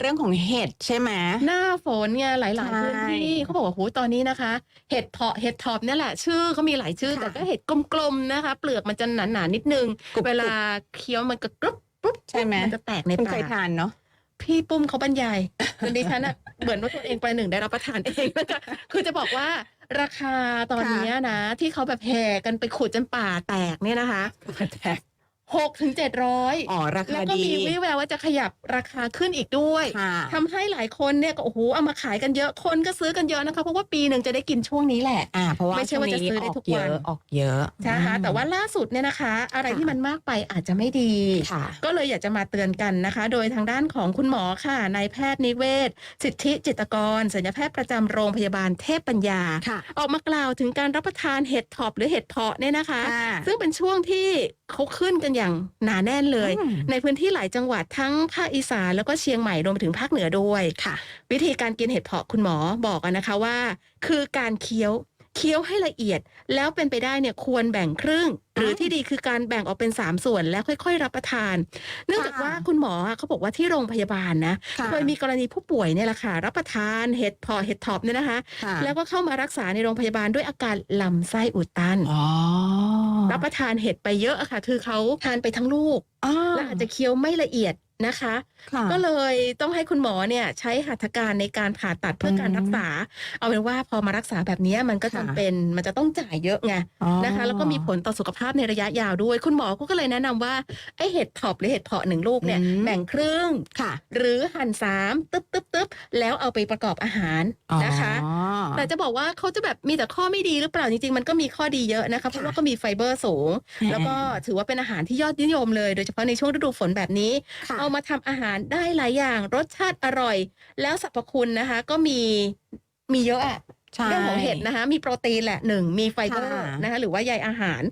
เรื่องของเห็ดใช่ไหม หน้าฝนเนี่ยหลายใช่ๆพื้นที่เขาบอกว่าโหตอนนี้นะคะ เห็ดเพาะเห็ดทอบเนี่ยแหละ ชื่อเขามีหลายชื่อ ค่ะแต่ก็เห็ดกลมๆนะคะ เปลือกมันจะหนาๆนิดนึง กรุบๆเวลาเคี้ยวมันก็กรุบกรุบใช่ไหมมันจะแตกในคุณปาเคยกทานเนาะ พี่ปุ้มเขาบรรยายคือดิฉันอะเหมือนว่าตัวเองประหนึ่งได้รับประทานเองนะคะคือจะบอกว่าราคาตอนเนี้ยนะ ที่เขาแบบแห่กันไปขุดจนป่าแตกเนี่ยนะคะ แตก หกถึงเจ็ดร้อยอ๋อราแล้คาวก็ดี มีวิแววว่าจะขยับราคาขึ้นอีกด้วยค่ะ ทำให้หลายคนเนี่ยก็โอ้โหเอามาขายกันเยอะคนก็ซื้อกันเยอะนะคะเพราะว่าปีหนึ่งจะได้กินช่วงนี้แหละ อ่า เพราะว่าไม่ใช่ว่าจะซื้อได้ทุกวัน ช่งนี้ออกเยอะออกเยอะนะคะแต่อืมว่าล่าสุดเนี่ยนะคะ อะไรค่ะ ที่มันมากไปอาจจะไม่ดี ค่ะ ก็เลยอยากจะมาเตือนกันนะคะ โดยทางด้านของคุณหมอค่ะนายแพทย์นิเวศ สิทธิจิตรกรศัลยแพทย์ประจำโรงพยาบาลเทพปัญญา ค่ะ ออกมากล่าวถึงการรับประทานเห็ดถอบหรือเห็ดเพาะเนี่ยนะคะค่ะซึ่งเป็นช่วงที่เขาขึ้นกันอย่างหนาแน่นเลยอืมในพื้นที่หลายจังหวัดทั้งภาคอีสานแล้วก็เชียงใหม่รวมไปถึงภาคเหนือด้วยค่ะ วิธีการกินเห็ดเพาะคุณหมอบอกอะนะคะว่า คือการเคี้ยวเคี้ยวให้ละเอียด แล้วเป็นไปได้เนี่ยควรแบ่งครึ่ง หรือที่ดีคือการแบ่งออกเป็น 3 ส่วนแล้วค่อยๆ รับประทาน เนื่องจากว่าคุณหมออะเขาบอกว่าที่โรงพยาบาลนะค่ะเคยมีกรณีผู้ป่วยเนี่ยแหละค่ะ รับประทานเห็ดเพาะเห็ดถอบเนี่ยนะคะค่ะแล้วก็เข้ามารักษาในโรงพยาบาลด้วยอาการลำไส้อุดตันอ๋อ รับประทานเห็ดไปเยอะอะค่ะ คือเขาทานไปทั้งลูกอ๋อและอาจจะเคี้ยวไม่ละเอียดนะคะค่ะก็เลยต้องให้คุณหมอเนี่ยใช้หัตถการในการผ่าตัดเพื่อการอืมรักษา เอาเป็นว่าพอมารักษาแบบนี้มันก็ค่ะจำเป็นมันจะต้องจ่ายเยอะไงอ๋อนะคะ แล้วก็มีผลต่อสุขภาพในระยะยาวด้วย คุณหมอก็เลยแนะนำว่าไอเห็ดถอบหรือเห็ดเพาะหนึ่งลูกเนี่ยอืมแบ่งครึ่งค่ะหรือหั่นสามตึ๊บตึ๊บตึ๊บแล้วเอาไปประกอบอาหารนะคะอ๋อ แต่จะบอกว่าเขาจะแบบมีแต่ข้อไม่ดีหรือเปล่าจริงๆ มันก็มีข้อดีเยอะนะคะเพราะว่าก็มีไฟเบอร์สูง แล้วก็ถือว่าเป็นอาหารที่ยอดนิยมเลย โดยเฉพาะในช่วงฤดูฝนแบบนี้ค่ะเอามาทำอาหารได้หลายอย่างรสชาติอร่อย แล้วสรรพคุณนะคะ ก็มีมีเยอะอะใช่เรื่องของเห็ดนะคะ มีโปรตีนแหละหนึ่งมีไฟเบอร์ค่ะนะคะ หรือว่าใยอาหาร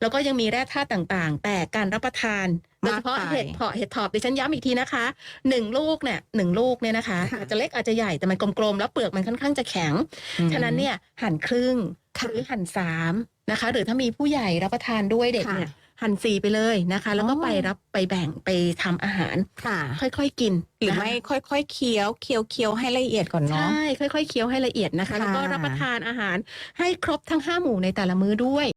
แล้วก็ยังมีแร่ธาตุต่างๆ แต่การรับประทาน โดยเฉพาะมากไปเห็ดเพาะเห็ดถอบดิฉันย้ำอีกทีนะคะหนึ่งลูกเนี่ยหนึ่งลูกเนี่ยนะคะค่ะอาจจะเล็กอาจจะใหญ่แต่มันกลมๆแล้วเปลือกมันค่อนข้างจะแข็งอืมฉะนั้นเนี่ยหั่นครึ่งค่ะหรือหั่นสามนะคะ หรือถ้ามีผู้ใหญ่รับประทานด้วยเด็กค่ะเนี่ยหั่นสี่ไปเลยนะคะ แล้วก็อ๋อไปรับไปแบ่งไปทำอาหารค่ะ ค่อยๆกินหรือนะคะไม่ค่อยๆเคี้ยวเคี้ยวเคี้ยวให้ละเอียดก่อนใชเนาะ่ค่อยๆเคี้ยวให้ละเอียดนะคะ แล้วก็ค่ะรับประทานอาหารให้ครบทั้งห้าหมู่ในแต่ละมื้อด้วย